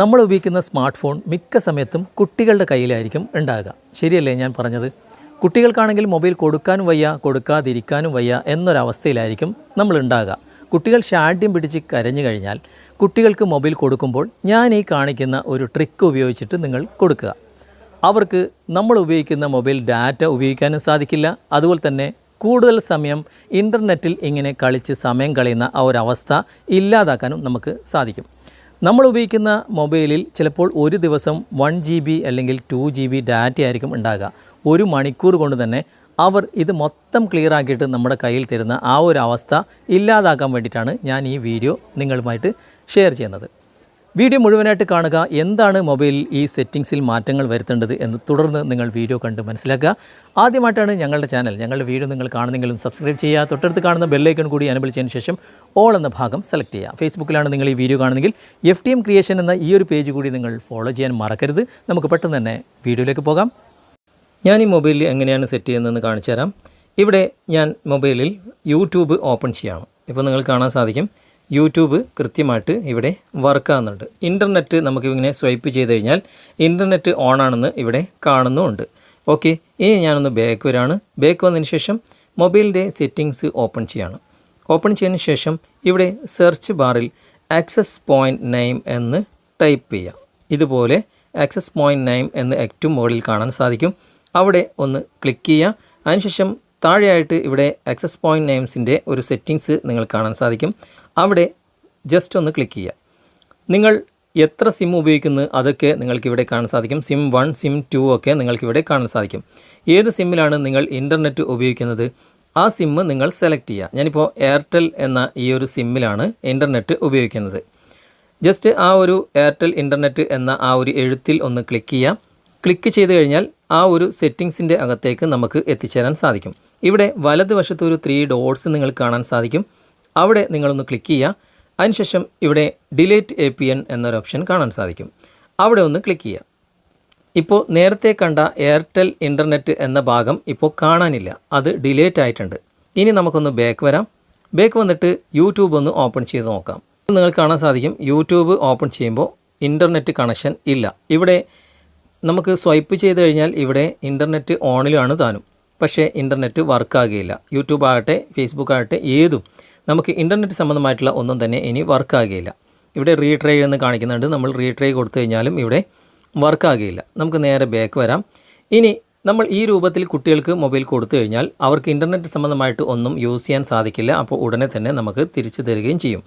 നമ്മൾ ഉപയോഗിക്കുന്ന smart phone മിക്ക സമയത്തും കുട്ടികളുടെ കയ്യിലായിരിക്കും ഉണ്ടാകുക. ശരിയല്ലേ ഞാൻ പറഞ്ഞത്? കുട്ടികൾക്കാണെങ്കിൽ മൊബൈൽ കൊടുക്കാനും വയ്യ കൊടുക്കാതിരിക്കാനും വയ്യ എന്നൊരവസ്ഥയിലായിരിക്കും നമ്മൾ ഉണ്ടാകുക. കുട്ടികൾ ഷാഠ്യം പിടിച്ച് കരഞ്ഞു കഴിഞ്ഞാൽ കുട്ടികൾക്ക് മൊബൈൽ കൊടുക്കുമ്പോൾ ഞാൻ ഈ കാണിക്കുന്ന ഒരു ട്രിക്ക് ഉപയോഗിച്ചിട്ട് നിങ്ങൾ കൊടുക്കുക. അവർക്ക് നമ്മൾ ഉപയോഗിക്കുന്ന മൊബൈൽ ഡാറ്റ ഉപയോഗിക്കാനും സാധിക്കില്ല. അതുപോലെ തന്നെ കൂടുതൽ സമയം ഇന്റർനെറ്റിൽ ഇങ്ങനെ കളിച്ച് സമയം കളയുന്ന ആ ഒരവസ്ഥ ഇല്ലാതാക്കാനും നമുക്ക് സാധിക്കും. നമ്മൾ ഉപയോഗിക്കുന്ന മൊബൈലിൽ ചിലപ്പോൾ ഒരു ദിവസം വൺ ജി ബി അല്ലെങ്കിൽ ടു ജി ബി ഡാറ്റ ആയിരിക്കും ഉണ്ടാകുക. ഒരു മണിക്കൂർ കൊണ്ട് തന്നെ അവർ ഇത് മൊത്തം ക്ലിയർ ആക്കിയിട്ട് നമ്മുടെ കയ്യിൽ തരുന്ന ആ ഒരു അവസ്ഥ ഇല്ലാതാക്കാൻ വേണ്ടിയിട്ടാണ് ഞാൻ ഈ വീഡിയോ നിങ്ങളുമായിട്ട് ഷെയർ ചെയ്യുന്നത്. വീഡിയോ മുഴുവനായിട്ട് കാണുക. എന്താണ് മൊബൈലിൽ ഈ സെറ്റിങ്സിൽ മാറ്റങ്ങൾ വരുത്തേണ്ടത് എന്ന് തുടർന്ന് നിങ്ങൾ വീഡിയോ കണ്ട് മനസ്സിലാക്കുക. ആദ്യമായിട്ടാണ് ഞങ്ങളുടെ ചാനൽ. ഞങ്ങളുടെ വീഡിയോ നിങ്ങൾ കാണുന്നെങ്കിലും സബ്സ്ക്രൈബ് ചെയ്യുക. തൊട്ടടുത്ത് കാണുന്ന ബെല്ലൈക്കൺ കൂടി അനുബലിച്ചതിന് ശേഷം ഓൾ എന്ന ഭാഗം സെലക്ട് ചെയ്യുക. ഫേസ്ബുക്കിലാണ് നിങ്ങൾ ഈ വീഡിയോ കാണുന്നെങ്കിൽ എഫ് ടി എം ക്രിയേഷൻ എന്ന ഈ ഒരു പേജ് കൂടി നിങ്ങൾ ഫോളോ ചെയ്യാൻ മറക്കരുത്. നമുക്ക് പെട്ടെന്ന് തന്നെ വീഡിയോയിലേക്ക് പോകാം. ഞാൻ ഈ മൊബൈലിൽ എങ്ങനെയാണ് സെറ്റ് ചെയ്യുന്നതെന്ന് കാണിച്ചു തരാം ഇവിടെ ഞാൻ മൊബൈലിൽ യൂട്യൂബ് ഓപ്പൺ ചെയ്യണം. ഇപ്പോൾ നിങ്ങൾ കാണാൻ സാധിക്കും. യൂട്യൂബ് കൃത്യമായിട്ട് ഇവിടെ വർക്ക് ആകുന്നുണ്ട് ഇന്റർനെറ്റ് നമുക്ക് ഇങ്ങനെ സ്വൈപ്പ് ചെയ്ത് കഴിഞ്ഞാൽ ഇന്റർനെറ്റ് ഓൺ ആണെന്ന് ഇവിടെ കാണുന്നുമുണ്ട് ഓക്കെ ഇനി ഞാനൊന്ന് ബാക്ക് വരാണ്. ബാക്ക് വന്നതിന് ശേഷം മൊബൈലിന്റെ സെറ്റിങ്സ് ഓപ്പൺ ചെയ്യാണ്. ഓപ്പൺ ചെയ്തതിന് ശേഷം ഇവിടെ സെർച്ച് ബാറിൽ ആക്സസ് പോയിന്റ് നെയിം എന്ന് ടൈപ്പ് ചെയ്യാം. ഇതുപോലെ ആക്സസ് പോയിന്റ് നെയിം എന്ന് ഏറ്റവും മുകളിൽ കാണാൻ സാധിക്കും. അവിടെ ഒന്ന് ക്ലിക്ക് ചെയ്യുക. അതിനുശേഷം താഴെയായിട്ട് ഇവിടെ ആക്സസ് പോയിന്റ് നെയിംസിന്റെ ഒരു സെറ്റിങ്സ് നിങ്ങൾ കാണാൻ സാധിക്കും. അവിടെ ജസ്റ്റ് ഒന്ന് ക്ലിക്ക് ചെയ്യുക. നിങ്ങൾ എത്ര സിം ഉപയോഗിക്കുന്നു അതൊക്കെ നിങ്ങൾക്ക് ഇവിടെ കാണാൻ സാധിക്കും. സിം വൺ സിം ടു ഒക്കെ നിങ്ങൾക്ക് ഇവിടെ കാണാൻ സാധിക്കും. ഏത് സിമ്മിലാണ് നിങ്ങൾ ഇന്റർനെറ്റ് ഉപയോഗിക്കുന്നത്? ആ സിമ്മ് നിങ്ങൾ സെലക്ട് ചെയ്യുക. ഞാനിപ്പോൾ എയർടെൽ എന്ന ഈ ഒരു സിമ്മിലാണ് ഇന്റർനെറ്റ് ഉപയോഗിക്കുന്നത്. ജസ്റ്റ് ആ ഒരു എയർടെൽ ഇന്റർനെറ്റ് എന്ന ആ ഒരു എഴുത്തിൽ ഒന്ന് ക്ലിക്ക് ചെയ്യുക. ക്ലിക്ക് ചെയ്ത് കഴിഞ്ഞാൽ ആ ഒരു സെറ്റിങ്സിന്റെ അകത്തേക്ക് നമുക്ക് എത്തിച്ചേരാൻ സാധിക്കും. ഇവിടെ വലതുവശത്ത് ഒരു ത്രീ ഡോട്ട്സ് നിങ്ങൾ കാണാൻ സാധിക്കും. അവിടെ നിങ്ങളൊന്ന് ക്ലിക്ക് ചെയ്യുക. അതിനുശേഷം ഇവിടെ ഡിലേറ്റ് എ പി എൻ എന്നൊരു ഓപ്ഷൻ കാണാൻ സാധിക്കും. അവിടെ ഒന്ന് ക്ലിക്ക് ചെയ്യുക. ഇപ്പോൾ നേരത്തെ കണ്ട എയർടെൽ ഇന്റർനെറ്റ് എന്ന ഭാഗം ഇപ്പോൾ കാണാനില്ല. അത് ഡിലേറ്റ് ആയിട്ടുണ്ട്. ഇനി നമുക്കൊന്ന് ബാക്ക് വരാം. ബാക്ക് വന്നിട്ട് യൂട്യൂബ് ഒന്ന് ഓപ്പൺ ചെയ്ത് നോക്കാം. നിങ്ങൾ കാണാൻ സാധിക്കും. യൂട്യൂബ് ഓപ്പൺ ചെയ്യുമ്പോൾ ഇന്റർനെറ്റ് കണക്ഷൻ ഇല്ല. ഇവിടെ നമുക്ക് സ്വൈപ്പ് ചെയ്ത് കഴിഞ്ഞാൽ ഇവിടെ ഇന്റർനെറ്റ് ഓണിലാണ് താനും. പക്ഷേ ഇന്റർനെറ്റ് വർക്കാകുകയില്ല യൂട്യൂബ് ആകട്ടെ ഫേസ്ബുക്ക് ആകട്ടെ ഏതും നമുക്ക് ഇന്റർനെറ്റ് സംബന്ധമായിട്ടുള്ള ഒന്നും തന്നെ ഇനി വർക്കാകുകയില്ല ഇവിടെ റീട്രൈ എന്ന് കാണിക്കുന്നുണ്ട്. നമ്മൾ റീട്രൈ കൊടുത്തു കഴിഞ്ഞാലും ഇവിടെ വർക്കാകുകയില്ല നമുക്ക് നേരെ ബാക്ക് വരാം. ഇനി നമ്മൾ ഈ രൂപത്തിൽ കുട്ടികൾക്ക് മൊബൈൽ കൊടുത്തു കഴിഞ്ഞാൽ അവർക്ക് ഇന്റർനെറ്റ് സംബന്ധമായിട്ട് ഒന്നും യൂസ് ചെയ്യാൻ സാധിക്കില്ല. അപ്പോൾ ഉടനെ തന്നെ നമുക്ക് തിരിച്ചു തരികയും ചെയ്യും.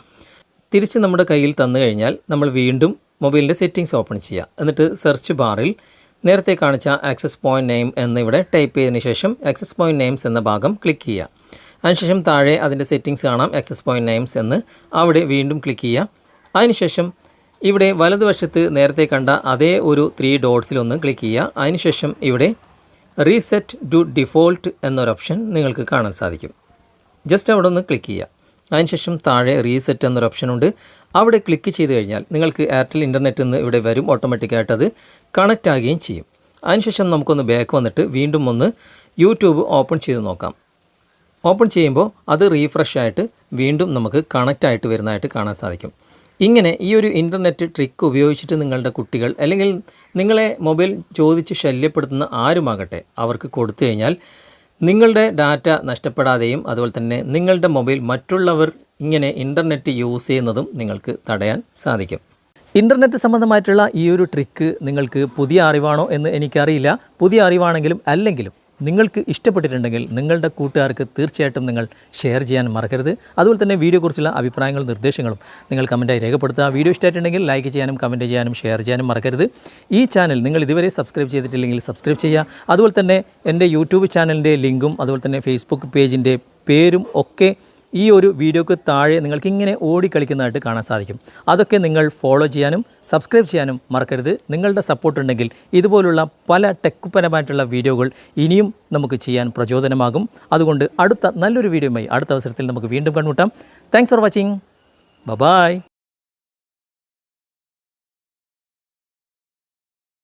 തിരിച്ച് നമ്മുടെ കയ്യിൽ തന്നു കഴിഞ്ഞാൽ നമ്മൾ വീണ്ടും മൊബൈലിന്റെ സെറ്റിംഗ്സ് ഓപ്പൺ ചെയ്യുക. എന്നിട്ട് സെർച്ച് ബാറിൽ നേരത്തെ കാണിച്ച ആക്സസ് പോയിന്റ് നെയിം എന്നിവിടെ ടൈപ്പ് ചെയ്തതിന് ശേഷം ആക്സസ് പോയിന്റ് നെയിംസ് എന്ന ഭാഗം ക്ലിക്ക് ചെയ്യുക. അതിനുശേഷം താഴെ അതിന്റെ സെറ്റിംഗ്സ് കാണാം ആക്സസ് പോയിന്റ് നെയിംസ് എന്ന്. അവിടെ വീണ്ടും ക്ലിക്ക് ചെയ്യുക. അതിനുശേഷം ഇവിടെ വലതുവശത്ത് നേരത്തെ കണ്ട അതേ ഒരു ത്രീ ഡോട്ട്സിലൊന്ന് ക്ലിക്ക് ചെയ്യുക. അതിനുശേഷം ഇവിടെ റീസെറ്റ് ടു ഡിഫോൾട്ട് എന്നൊരു ഓപ്ഷൻ നിങ്ങൾക്ക് കാണാൻ സാധിക്കും. ജസ്റ്റ് അവിടെ ഒന്ന് ക്ലിക്ക് ചെയ്യുക. അതിനുശേഷം താഴെ റീസെറ്റ് എന്നൊരു ഓപ്ഷൻ ഉണ്ട്. അവിടെ ക്ലിക്ക് ചെയ്ത് കഴിഞ്ഞാൽ നിങ്ങൾക്ക് എയർടെൽ ഇന്റർനെറ്റ് നിന്ന് ഇവിടെ വരും ഓട്ടോമാറ്റിക്കായിട്ട് അത് കണക്റ്റ് ആകുകയും ചെയ്യും. അതിനുശേഷം നമുക്കൊന്ന് ബാക്ക് വന്നിട്ട് വീണ്ടും ഒന്ന് യൂട്യൂബ് ഓപ്പൺ ചെയ്ത് നോക്കാം. ഓപ്പൺ ചെയ്യുമ്പോൾ അത് റീഫ്രഷ് ആയിട്ട് വീണ്ടും നമുക്ക് കണക്റ്റ് ആയിട്ട് വരുന്നതായിട്ട് കാണാൻ സാധിക്കും. ഇങ്ങനെ ഈ ഒരു ഇന്റർനെറ്റ് ട്രിക്ക് ഉപയോഗിച്ചിട്ട് നിങ്ങളുടെ കുട്ടികൾ അല്ലെങ്കിൽ നിങ്ങളെ മൊബൈൽ ചോദിച്ച് ശല്യപ്പെടുത്തുന്ന ആരുമാകട്ടെ അവർക്ക് കൊടുത്തു കഴിഞ്ഞാൽ നിങ്ങളുടെ ഡാറ്റ നഷ്ടപ്പെടാതെയും അതുപോലെ തന്നെ നിങ്ങളുടെ മൊബൈൽ മറ്റുള്ളവർ ഇങ്ങനെ ഇന്റർനെറ്റ് യൂസ് ചെയ്യുന്നതും നിങ്ങൾക്ക് തടയാൻ സാധിക്കും. ഇന്റർനെറ്റ് സംബന്ധമായിട്ടുള്ള ഈ ഒരു ട്രിക്ക് നിങ്ങൾക്ക് പുതിയ അറിവാണോ എന്ന് എനിക്കറിയില്ല. പുതിയ അറിവാണെങ്കിലും അല്ലെങ്കിലും നിങ്ങൾക്ക് ഇഷ്ടപ്പെട്ടിട്ടുണ്ടെങ്കിൽ നിങ്ങളുടെ കൂട്ടുകാർക്ക് തീർച്ചയായിട്ടും നിങ്ങൾ ഷെയർ ചെയ്യാൻ മറക്കരുത്. അതുപോലെ തന്നെ വീഡിയോയെക്കുറിച്ചുള്ള അഭിപ്രായങ്ങളും നിർദ്ദേശങ്ങളും നിങ്ങൾ കമന്റായി രേഖപ്പെടുത്തുക. വീഡിയോ ഇഷ്ടമായിട്ടുണ്ടെങ്കിൽ ലൈക്ക് ചെയ്യാനും കമന്റ് ചെയ്യാനും ഷെയർ ചെയ്യാനും മറക്കരുത്. ഈ ചാനൽ നിങ്ങൾ ഇതുവരെ സബ്സ്ക്രൈബ് ചെയ്തിട്ടില്ലെങ്കിൽ സബ്സ്ക്രൈബ് ചെയ്യുക. അതുപോലെ തന്നെ എന്റെ യൂട്യൂബ് ചാനലിന്റെ ലിങ്കും അതുപോലെ തന്നെ ഫേസ്ബുക്ക് പേജിന്റെ പേരും ഒക്കെ ഈ ഒരു വീഡിയോക്ക് താഴെ നിങ്ങൾക്ക് ഇങ്ങനെ ഓടിക്കളിക്കുന്നതായിട്ട് കാണാൻ സാധിക്കും. അതൊക്കെ നിങ്ങൾ ഫോളോ ചെയ്യാനും സബ്സ്ക്രൈബ് ചെയ്യാനും മറക്കരുത്. നിങ്ങളുടെ സപ്പോർട്ട് ഉണ്ടെങ്കിൽ ഇതുപോലുള്ള പല ടെക്കുപരമായിട്ടുള്ള വീഡിയോകൾ ഇനിയും നമുക്ക് ചെയ്യാൻ പ്രചോദനമാകും. അതുകൊണ്ട് അടുത്ത നല്ലൊരു വീഡിയോയുമായി അടുത്ത അവസരത്തിൽ നമുക്ക് വീണ്ടും കണ്ടുമുട്ടാം. Thanks for watching bye